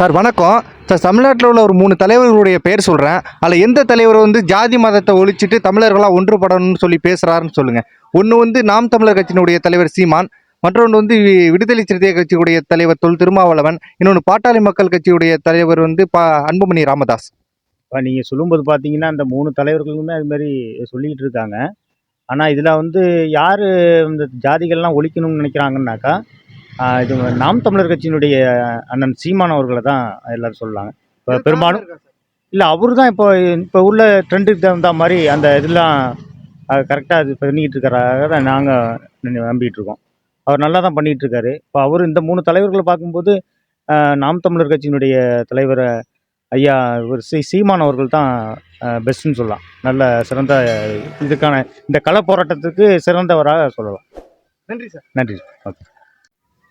Sir வணக்கம். Sir தமிழ்நாட்டில் உள்ள ஒரு மூணு தலைவர்களுடைய பேர் சொல்கிறேன் அதில் எந்த தலைவர் வந்து ஜாதி மதத்தை ஒழிச்சிட்டு தமிழர்களாக ஒன்றுபடணும்னு சொல்லி பேசுகிறாருன்னு சொல்லுங்கள் ஒன்று வந்து நாம் தமிழர் கட்சியினுடைய தலைவர் சீமான் மற்றொன்று வந்து விடுதலை சிறுத்தை கட்சியுடைய தலைவர் தொல் திருமாவளவன் இன்னொன்று பாட்டாளி மக்கள் கட்சியுடைய தலைவர் வந்து பா அன்புமணி ராமதாஸ். இப்போ நீங்கள் சொல்லும்போது பார்த்தீங்கன்னா அந்த மூணு தலைவர்களுமே அதுமாரி சொல்லிக்கிட்டு இருக்காங்க. ஆனால் இதில் வந்து யார் இந்த ஜாதிகள்லாம் ஒழிக்கணும்னு நினைக்கிறாங்கன்னாக்கா இது நாம் தமிழர் கட்சியினுடைய அண்ணன் சீமான் அவர்களை தான் எல்லாரும் சொல்லலாங்க இப்போ பெரும்பாலும் இல்லை அவரு தான் இப்போ இப்போ உள்ள ட்ரெண்டுக்கு தகுந்த மாதிரி அந்த இதெல்லாம் கரெக்டாக இது பண்ணிக்கிட்டு இருக்கிறதாக தான் நாங்கள் நம்பிக்கிட்டு இருக்கோம். அவர் நல்லா தான் பண்ணிகிட்டு இருக்காரு. இப்போ அவர் இந்த மூணு தலைவர்களை பார்க்கும்போது நாம் தமிழர் கட்சியினுடைய தலைவர் ஐயா இவர் சி சீமான் அவர்கள் தான் பெஸ்ட்டுன்னு சொல்லலாம். நல்ல சிறந்த இதுக்கான இந்த கள போராட்டத்துக்கு சிறந்தவராக சொல்லலாம். நன்றி சார். நன்றி ஓகே.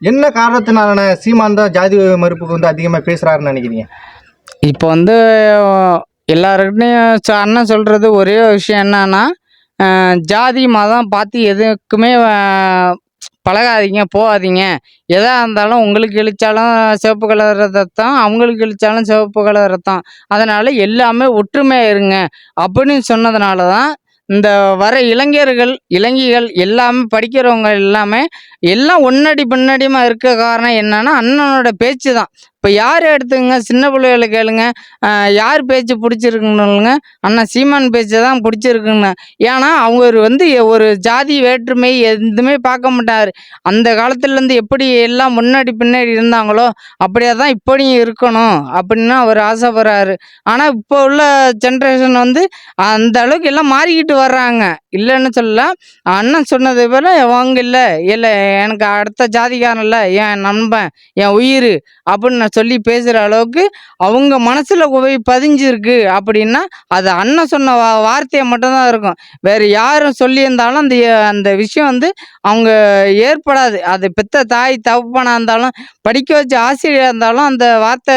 என்ன காரணத்தினால சீமான் தான் ஜாதி மறுப்புக்கு வந்து அதிகமாக பேசுகிறாருன்னு நினைக்கிறீங்க? இப்போ வந்து எல்லாருக்கிட்டையும் அண்ணன் சொல்கிறது ஒரே விஷயம் என்னன்னா ஜாதி மதம் பார்த்து எதுக்குமே பழகாதீங்க போகாதீங்க. எதாக இருந்தாலும் உங்களுக்கு இழிச்சாலும் சிவப்பு கலர் ரத்தம் அவங்களுக்கு இழிச்சாலும் சிவப்பு கலர் ரத்தம் அதனால் எல்லாமே ஒற்றுமையாக இருங்க. அப்படின்னு சொன்னதுனால தான் இந்த வர இளைஞர்கள் இளைஞர்கள் எல்லாமே படிக்கிறவங்க எல்லாமே எல்லாம் ஒன்னடி பின்னடியுமா இருக்க காரணம் என்னன்னா அண்ணனோட பேச்சு தான் இப்போ யார் எடுத்துங்க சின்ன பிள்ளைகளை கேளுங்க. யார் பேச்சு பிடிச்சிருக்குன்னு அண்ணா சீமான் பேச்சு தான் பிடிச்சிருக்குங்கண்ணா ஏன்னா அவர் வந்து ஒரு ஜாதி வேற்றுமை எதுவுமே பார்க்க மாட்டார். அந்த காலத்துலேருந்து எப்படி எல்லாம் முன்னாடி பின்னாடி இருந்தாங்களோ அப்படியே தான் இப்படியும் இருக்கணும் அப்படின்னு அவர் ஆசைப்படுறாரு. ஆனால் இப்போ உள்ள ஜென்ரேஷன் வந்து அந்த அளவுக்கு எல்லாம் மாறிக்கிட்டு வர்றாங்க. இல்லைன்னு சொல்லல. அண்ணன் சொன்னது போல அவங்க இல்லை. இல்லை எனக்கு அடுத்த ஜாதிக்காரன் இல்லை. என் நண்பன் என் உயிர் அப்படின்னு நான் சொல்லி பேசுகிற அளவுக்கு அவங்க மனசில் போய் பதிஞ்சிருக்கு அப்படின்னா அது அண்ணன் சொன்ன வா வார்த்தையை மட்டும்தான் இருக்கும். வேறு யாரும் சொல்லியிருந்தாலும் அந்த அந்த விஷயம் வந்து அவங்க ஏற்படாது. அது பெத்த தாய் தகப்பனாக இருந்தாலும் படிக்க வச்ச ஆசிரியராக இருந்தாலும் அந்த வார்த்தை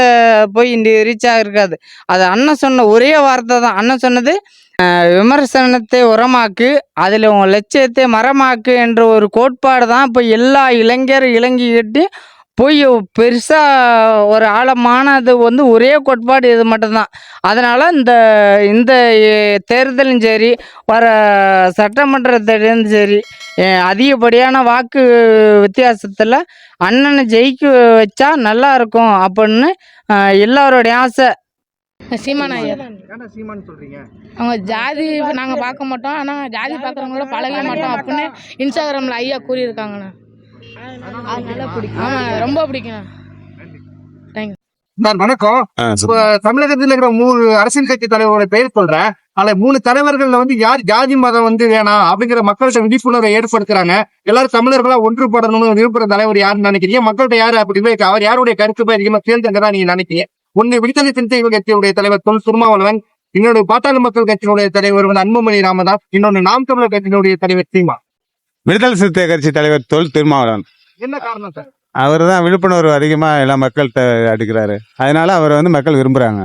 போய் ரீச் ஆகிருக்காது அது அண்ணன் சொன்ன ஒரே வார்த்தை தான். அண்ணன் சொன்னது விமர்சனத்தை உரமாக்கு அதில் உங்கள் லட்சியத்தை மரமாக்கு என்ற ஒரு கோட்பாடு தான் இப்போ எல்லா இளைஞர் இளைஞர்கிட்டையும் போய் பெருசாக ஒரு ஆழமானது வந்து ஒரே கோட்பாடு இது மட்டும்தான். அதனால் இந்த இந்த தேர்தலும் சரி வர சட்டமன்றத்திலும் சரி அதிகப்படியான வாக்கு வித்தியாசத்தில் அண்ணனை ஜெயிக்க வச்சா நல்லா இருக்கும் அப்படின்னு அஹ் ஆசை. சீமான் ஐயா. சீமான். சொல்கிறீங்க அவங்க ஜாதி நாங்கள் பார்க்க மாட்டோம். ஆனால் ஜாதி பார்க்குறவங்கள பழக மாட்டோம் அப்படின்னு இன்ஸ்டாகிராமில் ஐயா கூறியிருக்காங்கண்ணா. ரொம்ப பிடிக்கும் தேங்க்யூ சார் வணக்கம். தமிழகத்தில் இருக்கிற மூணு அரசியல் கட்சி தலைவரோட பெயர் சொல்றேன். அதுல மூணு தலைவர்கள்ல வந்து யார் ஜாதி மதம் வந்து வேணாம் அப்படிங்கிற மக்கள்கிட்ட விழிப்புணர்வை ஏற்படுத்துறாங்க. எல்லாரும் தமிழர்களா ஒன்றுபடணும்னு விரும்புற தலைவர் யாருன்னு நினைக்கிறீங்க? மக்கள்கிட்ட யாரு அப்படின்னு அவர் யாருடைய கருத்து போய் அதிகமா சேர்ந்ததா நீங்க நினைக்கிறீங்க? ஒன்னு விடுதலை சிறுத்தைகள் கட்சியுடைய தலைவர் தொல் திருமாவளவன் இன்னொரு பாட்டாளி மக்கள் கட்சியினுடைய தலைவர் வந்து அன்புமணி ராமதாஸ் இன்னொன்னு நாம் தமிழர் கட்சியினுடைய தலைவர் சீமா. விடுதலை சிறுத்தை கட்சி தலைவர் தொல் திருமாவளவன் என்ன காரணம் சார்? அவர் தான் விழிப்புணர்வு அதிகமாக எல்லா மக்கள்கிட்ட எடுக்கிறாரு அதனால அவரை வந்து மக்கள் விரும்புகிறாங்க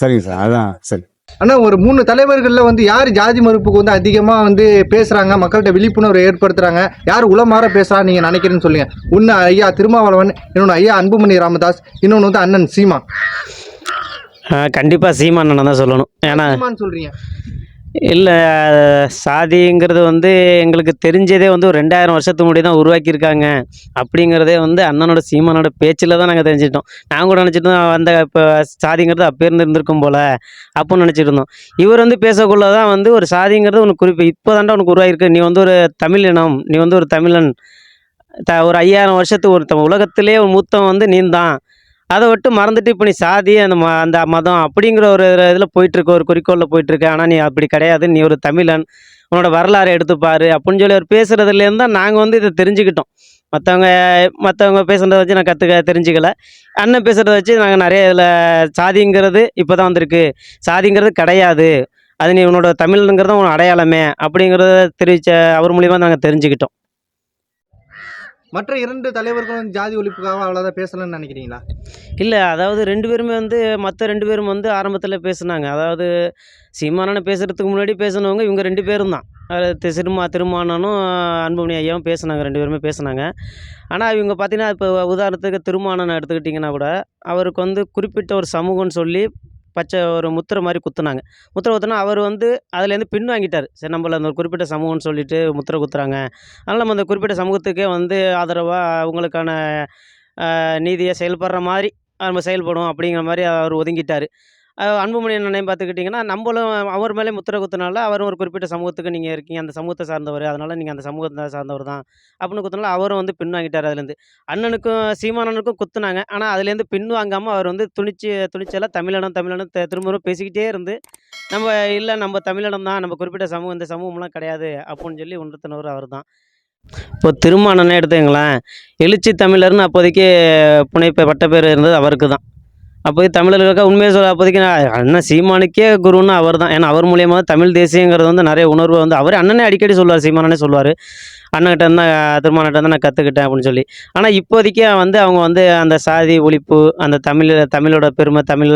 சரிங்க சார் அதுதான் சரி. ஆனா ஒரு மூணு தலைவர்கள்ல வந்து யார் ஜாதி மறுப்புக்கு வந்து அதிகமா வந்து பேசுறாங்க மக்கள்கிட்ட விழிப்புணர்வு ஏற்படுத்துறாங்க யார் உளமாற பேசுறா நீங்க நினைக்கிறேன்னு சொல்லுங்க. ஒன்னு ஐயா திருமாவளவன் இன்னொன்னு ஐயா அன்புமணி ராமதாஸ் இன்னொன்னு வந்து அண்ணன் சீமா கண்டிப்பாக சீமானனை தான் சொல்லணும். ஏன்னா சொல்றீங்க. இல்லை சாதிங்கிறது வந்து எங்களுக்கு தெரிஞ்சதே வந்து ஒரு ரெண்டாயிரம் வருஷத்துக்கு முன்னாடி தான் உருவாக்கியிருக்காங்க. அப்படிங்கிறதே வந்து அண்ணனோட சீமானோட பேச்சில் தான் நாங்கள் தெரிஞ்சிட்டோம் நாங்கள் கூட நினச்சிட்டு இருந்தோம் அந்த இப்போ சாதிங்கிறது அப்போ இருந்து இருந்திருக்கும் போல் அப்படின்னு நினச்சிட்டு இருந்தோம். இவர் வந்து பேசக்குள்ள தான் வந்து ஒரு சாதிங்கிறது உனக்கு குறிப்பு. இப்போ தாண்டா உனக்கு உருவாகிருக்கு நீ வந்து ஒரு தமிழ் இனம் நீ வந்து ஒரு தமிழன். த ஒரு ஐயாயிரம் வருஷத்துக்கு ஒருத்தன் உலகத்திலே ஒரு மூத்தம் வந்து நீந்தான். அதை விட்டு மறந்துட்டு இப்போ நீ சாதி அந்த ம அந்த மதம் அப்படிங்கிற ஒரு இதில் போயிட்டுருக்க ஒரு குறிக்கோளில் போயிட்டுருக்க. ஆனால் நீ அப்படி கிடையாது. நீ ஒரு தமிழன். உன்னோட வரலாறு எடுத்துப்பார் அப்படின்னு சொல்லி அவர் பேசுகிறதுலேருந்து தான் நாங்கள் வந்து இதை தெரிஞ்சுக்கிட்டோம். மற்றவங்க மற்றவங்க பேசுகிறத வச்சு நான் கற்றுக்க தெரிஞ்சுக்கல. அண்ணன் பேசுகிறத வச்சு நாங்கள் நிறைய இதில் சாதிங்கிறது இப்போ தான் வந்திருக்கு. சாதிங்கிறது கிடையாது. அது நீ உன்னோட தமிழ்ங்கிறத உன் அடையாளமே அப்படிங்கிறத தெரிவித்த அவர் மூலிமா நாங்கள் தெரிஞ்சுக்கிட்டோம். மற்ற இரண்டு தலைவர்களும் ஜாதி ஒழிப்புக்காக அவ்வளோதான் பேசலன்னு நினைக்கிறீங்களா? இல்லை அதாவது ரெண்டு பேருமே வந்து மற்ற ரெண்டு பேரும் வந்து ஆரம்பத்தில் பேசுனாங்க. அதாவது சீமானனை பேசுகிறதுக்கு முன்னாடி பேசினவங்க இவங்க ரெண்டு பேரும் தான். அது திருமா திருமானனும் அன்புமணி ஐயாவும் பேசுனாங்க ரெண்டு பேருமே பேசுனாங்க. ஆனால் இவங்க பார்த்தீங்கன்னா இப்போ உதாரணத்துக்கு திருமானனை எடுத்துக்கிட்டிங்கன்னா கூட அவருக்கு வந்து குறிப்பிட்ட ஒரு சமூகம்னு சொல்லி பச்சை ஒரு முத்திரை மாதிரி குத்துனாங்க. முத்திரை குத்துனா அவர் வந்து அதுலேருந்து பின் வாங்கிட்டார். சரி நம்மள அந்த ஒரு குறிப்பிட்ட சமூகம்னு சொல்லிட்டு முத்திரை குத்துறாங்க. அதனால் நம்ம அந்த குறிப்பிட்ட சமூகத்துக்கே வந்து ஆதரவாக அவங்களுக்கான நீதியை செயல்படுற மாதிரி நம்ம செயல்படும் அப்படிங்கிற மாதிரி அவர் ஒதுங்கிட்டார். அன்புமணி அண்ணனையும் பார்த்துக்கிட்டிங்கன்னா நம்மளும் அவர் மேலே முத்திரை குத்துனால அவரும் ஒரு குறிப்பிட்ட சமூகத்துக்கு நீங்கள் இருக்கீங்க. அந்த சமூகத்தை சார்ந்தவர். அதனால் நீங்கள் அந்த சமூகத்தை சார்ந்தவர் தான். அப்படின்னு குத்துனால அவரும் வந்து பின் வாங்கிட்டார் அதுலேருந்து. அண்ணனுக்கும் சீமானனுக்கும் குத்துனாங்க. ஆனால் அதுலேருந்து பின் வாங்காமல் அவர் வந்து துணிச்சு துணிச்சலாக தமிழனம் தமிழனம் த- திரும்பவும் பேசிக்கிட்டே இருந்து நம்ம இல்லை நம்ம தமிழனம் தான் நம்ம குறிப்பிட்ட சமூகம் இந்த சமூகம்லாம் கிடையாது அப்படின்னு சொல்லி உணர்த்தினவர் அவர் தான். இப்போ திருமானனே எடுத்துங்களேன் எழுச்சி தமிழர்னு அப்போதைக்கு புனைப்ப பட்ட பேர் இருந்தது அவருக்கு தான். அப்போதைக்கு தமிழர்களுக்காக உண்மையை சொல்ல அப்போதைக்கு நான் அண்ணன் சீமானுக்கே குருன்னு அவர் தான் ஏன்னா அவர் மூலியமாக தமிழ் தேசியங்கிறது வந்து நிறைய உணர்வு வந்து அவர் அண்ணனே அடிக்கடி சொல்லுவார் சீமானே சொல்லுவார். அண்ணன்கிட்ட இருந்தால் திருமானிட்ட தான் நான் கற்றுக்கிட்டேன் அப்படின்னு சொல்லி. ஆனால் இப்போதைக்கு வந்து அவங்க வந்து அந்த சாதி ஒழிப்பு அந்த தமிழ் தமிழோட பெருமை தமிழ்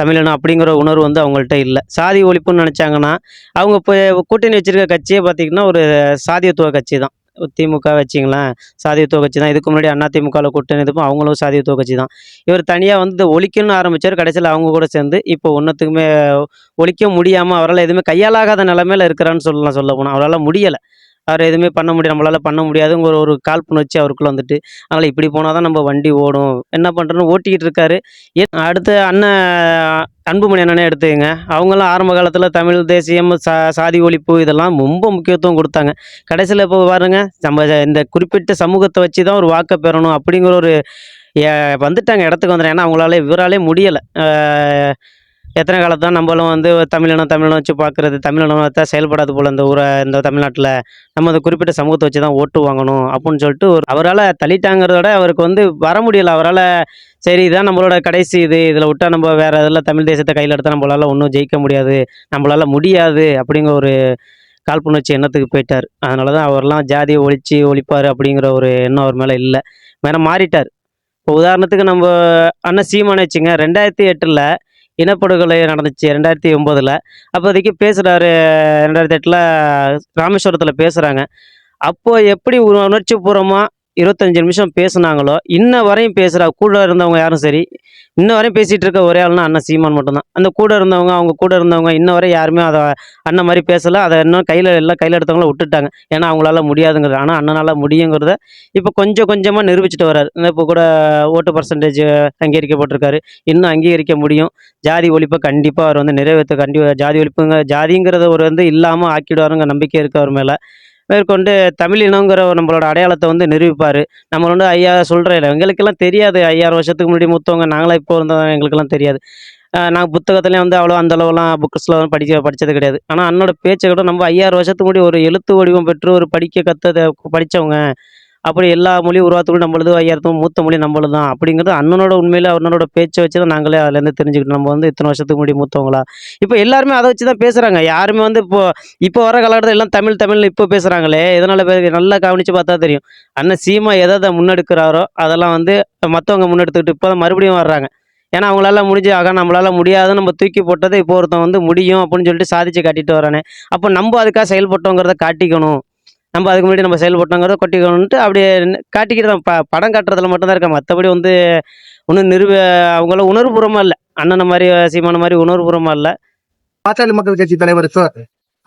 தமிழனும் அப்படிங்கிற உணர்வு வந்து அவங்கள்ட்ட இல்லை. சாதி ஒழிப்புன்னு நினச்சாங்கன்னா அவங்க இப்போ கூட்டணி வச்சுருக்க கட்சியே பார்த்திங்கன்னா ஒரு சாதியத்துவ கட்சி தான் திமுக வச்சிங்களேன் சாதியத்துவ கட்சி தான். இதுக்கு முன்னாடி அண்ணா திமுகவில் கூட்டணி அவங்களும் சாதியத்துவ கட்சி தான். இவர் தனியாக வந்து ஒழிக்கணும்னு ஆரம்பிச்சார். கடைசியில் அவங்க கூட சேர்ந்து இப்போ ஒன்றுத்துக்குமே ஒழிக்க முடியாமல் அவரால் எதுவுமே கையாலாகாத நிலமையில இருக்கிறான்னு சொல்லலாம் சொல்ல போனால் அவரால் முடியலை. அவர் எதுவுமே பண்ண முடியும் நம்மளால் பண்ண முடியாதுங்கிற ஒரு காழ்ப்புணர்ச்சி அவருக்குள்ள வந்துட்டு அதனால் இப்படி போனால் தான் நம்ம வண்டி ஓடும். என்ன பண்ணுறோன்னு ஓட்டிக்கிட்டு இருக்காரு. ஏ- அடுத்து அண்ணன் அன்புமணி அண்ணனே எடுத்துக்கங்க. அவங்களாம் ஆரம்ப காலத்தில் தமிழ் தேசியம் சா சாதி ஒழிப்பு இதெல்லாம் ரொம்ப முக்கியத்துவம் கொடுத்தாங்க. கடைசியில் இப்போ பாருங்கள் நம்ம இந்த குறிப்பிட்ட சமூகத்தை வச்சு தான் ஒரு வாக்கை பெறணும் அப்படிங்கிற ஒரு வந்துட்டாங்க இடத்துக்கு வந்துடுறேன் ஏன்னா அவங்களால இவராலே முடியலை. எத்தனை காலத்தான் நம்மளும் வந்து தமிழினம் தமிழினம் வச்சு பார்க்குறது தமிழினம் தான் செயல்படாது போல் இந்த ஊரை இந்த தமிழ்நாட்டில். நம்ம அந்த குறிப்பிட்ட சமூகத்தை வச்சு தான் ஓட்டு வாங்கணும் அப்படின்னு சொல்லிட்டு ஒரு அவரால் தள்ளிட்டாங்கிறதோட அவருக்கு வந்து வர முடியல. அவரால் சரி இதான் நம்மளோட கடைசி இது. இதில் விட்டா நம்ம வேறு இதில் தமிழ் தேசத்தை கையில் எடுத்தால் நம்மளால் ஒன்றும் ஜெயிக்க முடியாது நம்மளால முடியாது அப்படிங்கிற ஒரு காழ்ப்புணர்ச்சி எண்ணத்துக்கு போயிட்டார். அதனால தான் அவர்லாம் ஜாதியை ஒழிச்சு ஒழிப்பார் அப்படிங்கிற ஒரு எண்ணம் அவர் மேலே இல்லை. வேற மாறிட்டார். இப்போ உதாரணத்துக்கு நம்ம அண்ணன் சீமானே வச்சுங்க ரெண்டாயிரத்தி எட்டில் இனப்படுகொலை நடந்துச்சு ரெண்டாயிரத்தி ஒம்போதில். அப்போதைக்கு பேசுகிறாரு ரெண்டாயிரத்தி எட்டில் ராமேஸ்வரத்தில் பேசுகிறாங்க அப்போது எப்படி உணர்ச்சி பூர்வமாக இருபத்தஞ்சி நிமிஷம் பேசுனாங்களோ இன்ன வரையும் பேசுகிற கூட இருந்தவங்க யாரும் சரி. இன்ன வரையும் பேசிகிட்டு இருக்க ஒரே ஆள்னா அண்ணன் சீமான் மட்டும்தான். அந்த கூட இருந்தவங்க அவங்க கூட இருந்தவங்க இன்ன வரை யாருமே அதை அண்ணன் மாதிரி பேசலை. அதை இன்னும் கையில் எல்லாம் கையில் எடுத்தவங்கள விட்டுட்டாங்க. ஏன்னா அவங்களால முடியாதுங்கிறது. ஆனால் அண்ணனால முடியுங்கிறத இப்போ கொஞ்சம் கொஞ்சமாக நிரூபிச்சுட்டு வர்றாரு. இப்போ கூட ஓட்டு பர்சன்டேஜ் அங்கீகரிக்கப்பட்டிருக்காரு. இன்னும் அங்கீகரிக்க முடியும். ஜாதி ஒழிப்பை கண்டிப்பாக அவர் வந்து நிறைவேற்ற கண்டி ஜாதி ஒழிப்புங்க ஜாதிங்கிறத ஒரு வந்து இல்லாமல் ஆக்கிடுவாருங்க நம்பிக்கை இருக்கு அவர் மேலே. மேற்கொண்டு தமிழ் இனங்கிற நம்மளோட அடையாளத்தை வந்து நிரூபிப்பார். நம்மளோட ஐயா சொல்கிற எங்களுக்கெல்லாம் தெரியாது. ஐயாயிரம் வருஷத்துக்கு முன்னாடி மூத்தவங்க நாங்களாம் இப்போ இருந்தோம். எங்களுக்கெல்லாம் தெரியாது. நான் புத்தகத்துலேயும் வந்து அவ்வளோ அந்த அளவுலாம் வந்து படிக்க படித்தது கிடையாது. ஆனால் அண்ணோட பேச்சை கூட நம்ம ஐயாயிரம் வருஷத்துக்கு முன்னாடி ஒரு எழுத்து வடிவம் பெற்று ஒரு படிக்க கற்றதை படித்தவங்க அப்படி எல்லா மொழியும் உருவாக்கக்கூடிய நம்மளது ஐயாயிரத்தும் மூத்த மொழி நம்மளது தான் அப்படிங்கிறது அண்ணனோட உண்மையில அண்ணனோட பேச்சை வச்சு தான் நாங்களே அதுலேருந்து தெரிஞ்சுக்கிட்டோம். நம்ம வந்து இத்தனை வருஷத்துக்கு முன்னாடி மூத்தவங்களா. இப்போ எல்லாருமே அதை வச்சு தான் பேசுகிறாங்க யாருமே வந்து இப்போ இப்போ வர காலகட்டத்தில் எல்லாம் தமிழ் தமிழ்னு இப்போ பேசுகிறாங்களே இதனால் நல்லா கவனித்து பார்த்தா தெரியும். அண்ணன் சீமா எதை எதை முன்னெடுக்கிறாரோ அதெல்லாம் வந்து மற்றவங்க முன்னெடுத்துக்கிட்டு இப்போ தான் மறுபடியும் வர்றாங்க. ஏன்னா அவங்களால முடிஞ்சு ஆக நம்மளால முடியாதுன்னு நம்ம தூக்கி போட்டதை இப்போ ஒருத்தன் வந்து முடியும் அப்படின்னு சொல்லிட்டு சாதிச்சு காட்டிட்டு வரானே அப்போ நம்ம அதுக்காக செயல்பட்டோங்கிறத காட்டிக்கணும். நம்ம அதுக்கு முன்னாடி நம்ம செயல்பட்டோங்கிறத கொட்டிக்கணும்ட்டு அப்படியே காட்டிக்கிட்டு தான். ப படம் காட்டுறதுல மட்டும்தான் இருக்கா மற்றபடி வந்து ஒன்றும் நிறுவ அவங்கள உணர்வுபூர்வமாக இல்லை. அண்ணனை மாதிரி சீமான மாதிரி உணர்வுபூர்வமாக இல்லை. பாட்டாளி மக்கள் கட்சி தலைவர் சார்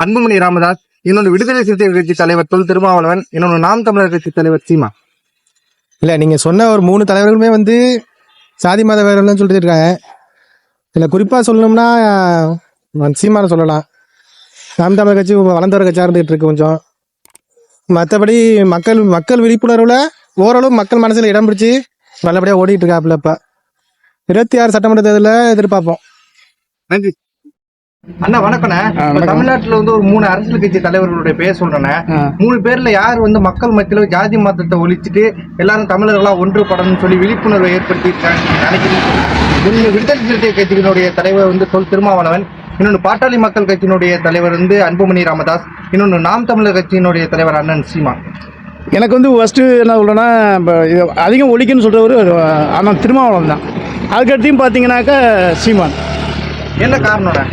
அன்புமணி ராமதாஸ் இன்னொன்று விடுதலை சிறுத்தைகள் கட்சி தலைவர் தொல் திருமாவளவன் இன்னொன்று நாம் தமிழர் கட்சி தலைவர் சீமா. இல்லை நீங்கள் சொன்ன ஒரு மூணு தலைவர்களுமே வந்து சாதி மத வேறுன்னு சொல்லிட்டு இருக்காங்க. இதில் குறிப்பாக சொல்லணும்னா சீமானை சொல்லலாம். நாம் தமிழர் கட்சி வளர்ந்தவர் கட்சியாக இருந்துகிட்டு இருக்கு கொஞ்சம். மற்றபடி மக்கள் மக்கள் விழிப்புணர்வில் ஓரளவு மக்கள் மனசில் இடம் பிடிச்சி நல்லபடியாக ஓடிட்டு இருக்காப்புல இப்போ. இருபத்தி ஆறு சட்டமன்ற தேர்தலில் எதிர்பார்ப்போம். நன்றி. அண்ணா வணக்கண்ணே தமிழ்நாட்டுல வந்து ஒரு மூணு அரசியல் கட்சி தலைவர்களுடைய பேர் சொல்றேண்ணே. மூணு பேர்ல யார் வந்து மக்கள் மத்தியில ஜாதி மதத்தை ஒழிச்சிட்டு எல்லாரும் தமிழர்களா ஒன்றுபடணும்னு சொல்லி விழிப்புணர்வை ஏற்படுத்தி நினைக்கிறீங்க? ஒண்ணு விடுதலை சிறுத்தை கட்சியினுடைய தலைவர் வந்து தொல் திருமாவளவன். இன்னொன்று பாட்டாளி மக்கள் கட்சியினுடைய தலைவர் வந்து அன்புமணி ராமதாஸ் இன்னொன்று நாம் தமிழர் கட்சியினுடைய தலைவர் அண்ணன் சீமா. எனக்கு வந்து ஃபஸ்ட்டு என்ன சொல்கிறேன்னா இப்போ இது அதிகம் ஒழிக்கணும்னு சொல்கிறவர் ஆனால் திருமாவளவன் தான். அதுக்கடுத்தையும் பார்த்தீங்கன்னாக்கா சீமான். என்ன காரணம்ண்ணா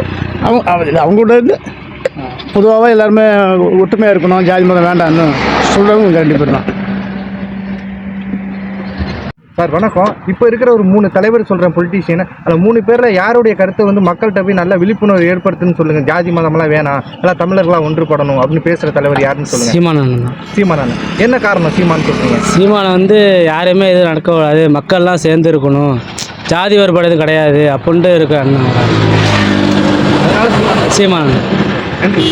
அவங்க அவ- அவங்களோட இருந்து பொதுவாகவே எல்லாருமே ஒற்றுமையாக இருக்கணும் ஜாதி மதம் வேண்டாம்னு சொல்கிறவங்க ரெண்டு பேர் தான். சார் வணக்கம். இப்போ இருக்கிற ஒரு மூணு தலைவர் சொல்றேன் பொலிட்டீஷியன் அந்த மூணு பேர்ல யாருடைய கருத்தை வந்து மக்கள்கிட்ட போய் நல்ல விழிப்புணர்வு ஏற்படுத்துன்னு சொல்லுங்க. ஜாதி மதம்லாம் வேணாம். எல்லாம் தமிழர்களா ஒன்றுபடணும் அப்படின்னு பேசுற தலைவர் யாருன்னு சொல்லுங்க. சீமானன் தான் சீமான் என்ன காரணம் சீமான் சொல்றீங்க? சீமானை வந்து யாருமே எதுவும் நடக்கக்கூடாது. மக்கள்லாம் சேர்ந்து இருக்கணும். ஜாதி வேறுபாடு எதுவும் கிடையாது. அப்படின்ட்டு இருக்க அண்ணன் அதனால சீமான் சீமானன் நன்றி.